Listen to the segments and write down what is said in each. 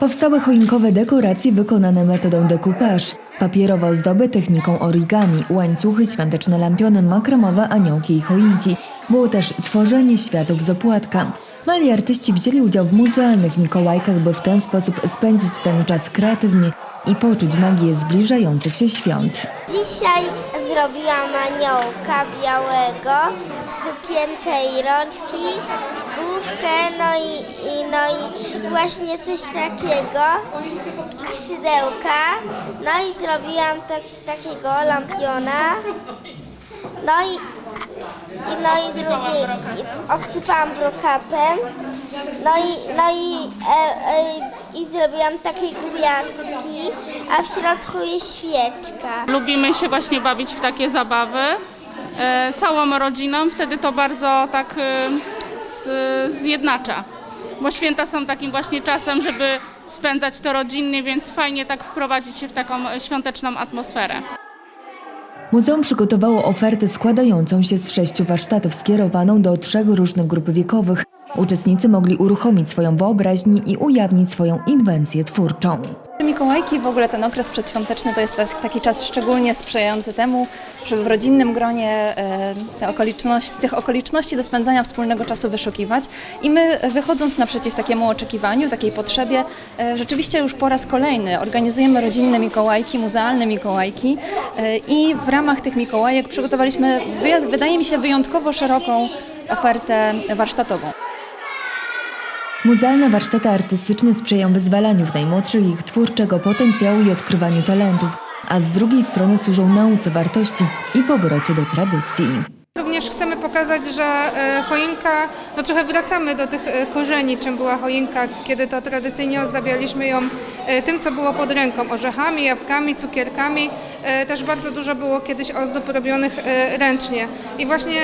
Powstałe choinkowe dekoracje wykonane metodą decoupage, papierowe ozdoby techniką origami, łańcuchy, świąteczne lampiony, makramowe aniołki i choinki. Było też tworzenie światów z opłatka. Mali artyści wzięli udział w muzealnych Mikołajkach, by w ten sposób spędzić ten czas kreatywnie i poczuć magię zbliżających się świąt. Dzisiaj zrobiłam aniołka białego, sukienkę i rączki, główkę, no i, i, no i właśnie coś takiego, skrzydełka, no i zrobiłam tak, takiego lampiona, no i, i no i drugi i obsypałam brokatem, no i, no i, e, e, i zrobiłam takie gwiazdki, a w środku jest świeczka. Lubimy się właśnie bawić w takie zabawy całą rodziną, wtedy to bardzo tak e, zjednacza. Bo święta są takim właśnie czasem, żeby spędzać to rodzinnie, więc fajnie tak wprowadzić się w taką świąteczną atmosferę. Muzeum przygotowało ofertę składającą się z sześciu warsztatów skierowaną do trzech różnych grup wiekowych. Uczestnicy mogli uruchomić swoją wyobraźnię i ujawnić swoją inwencję twórczą. Mikołajki, w ogóle ten okres przedświąteczny to jest taki czas szczególnie sprzyjający temu, żeby w rodzinnym gronie e, te okoliczności, tych okoliczności do spędzania wspólnego czasu wyszukiwać. I my e, wychodząc naprzeciw takiemu oczekiwaniu, takiej potrzebie, e, rzeczywiście już po raz kolejny organizujemy rodzinne Mikołajki, muzealne Mikołajki i w ramach tych Mikołajek przygotowaliśmy, wy- wydaje mi się, wyjątkowo szeroką ofertę warsztatową. Muzealne warsztaty artystyczne sprzyjają wyzwalaniu w najmłodszych ich twórczego potencjału i odkrywaniu talentów, a z drugiej strony służą nauce wartości i powrocie do tradycji. Również chcemy pokazać, że e, choinka, no trochę wracamy do tych e, korzeni, czym była choinka, kiedy to tradycyjnie ozdabialiśmy ją e, tym, co było pod ręką, orzechami, jabłkami, cukierkami. Też bardzo dużo było kiedyś ozdób robionych ręcznie. I właśnie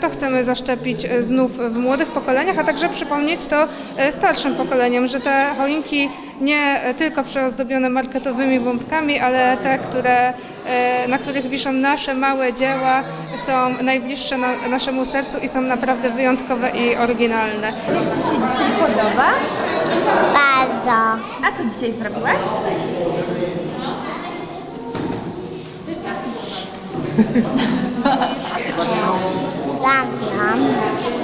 to chcemy zaszczepić znów w młodych pokoleniach, a także przypomnieć to starszym pokoleniom, że te choinki nie tylko przeozdobione marketowymi bombkami, ale te, które, na których wiszą nasze małe dzieła, są najbliższe na, naszemu sercu i są naprawdę wyjątkowe i oryginalne. Jak Ci się dzisiaj podoba? Bardzo. A co dzisiaj zrobiłaś? Lampion.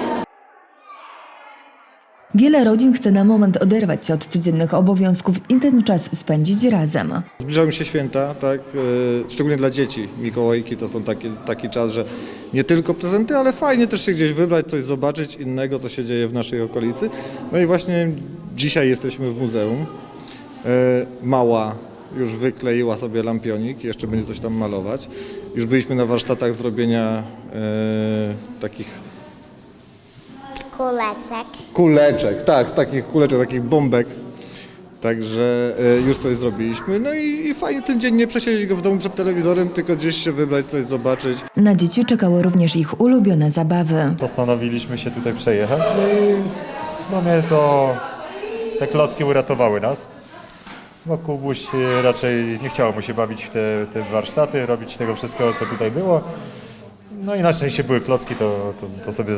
Wiele rodzin chce na moment oderwać się od codziennych obowiązków i ten czas spędzić razem. Zbliżają się święta, tak, e, szczególnie dla dzieci. Mikołajki to są taki, taki czas, że nie tylko prezenty, ale fajnie też się gdzieś wybrać, coś zobaczyć innego, co się dzieje w naszej okolicy. No i właśnie dzisiaj jesteśmy w muzeum. E, Mała już wykleiła sobie lampionik, jeszcze będzie coś tam malować. Już byliśmy na warsztatach zrobienia e, takich Kuleczek. kuleczek, tak, z takich kuleczek, takich bombek. Także e, już coś zrobiliśmy. No i, i fajnie ten dzień nie przesiedzieć go w domu przed telewizorem, tylko gdzieś się wybrać, coś zobaczyć. Na dzieci czekały również ich ulubione zabawy. Postanowiliśmy się tutaj przejechać i w sumie to te klocki uratowały nas. Bo Kubuś e, raczej nie chciało mu się bawić w te, te warsztaty, robić tego wszystkiego, co tutaj było. No i na szczęście były klocki, to, to, to sobie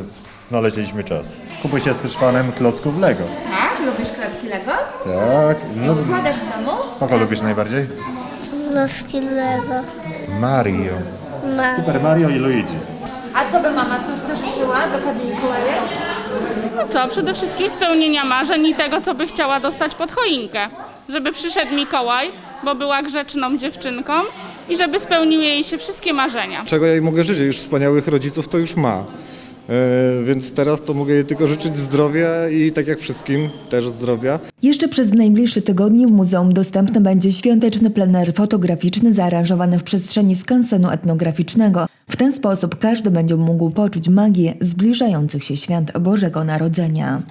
znaleźliśmy czas. Kubuś jest też fanem klocków Lego. Tak? Lubisz klocki Lego? Tak. No, Układasz w domu? kogo lubisz najbardziej? Loskilego. Mario. Ma. Super Mario i Luigi. A co by mama córce życzyła z okazji Mikołajek? No co, przede wszystkim spełnienia marzeń i tego, co by chciała dostać pod choinkę. Żeby przyszedł Mikołaj, bo była grzeczną dziewczynką i żeby spełniły jej się wszystkie marzenia. Czego ja jej mogę życzyć? Już wspaniałych rodziców to już ma. E, Więc teraz to mogę jej tylko życzyć zdrowia i tak jak wszystkim też zdrowia. Jeszcze przez najbliższe tygodnie w muzeum dostępny będzie świąteczny plener fotograficzny zaaranżowany w przestrzeni skansenu etnograficznego. W ten sposób każdy będzie mógł poczuć magię zbliżających się świąt Bożego Narodzenia.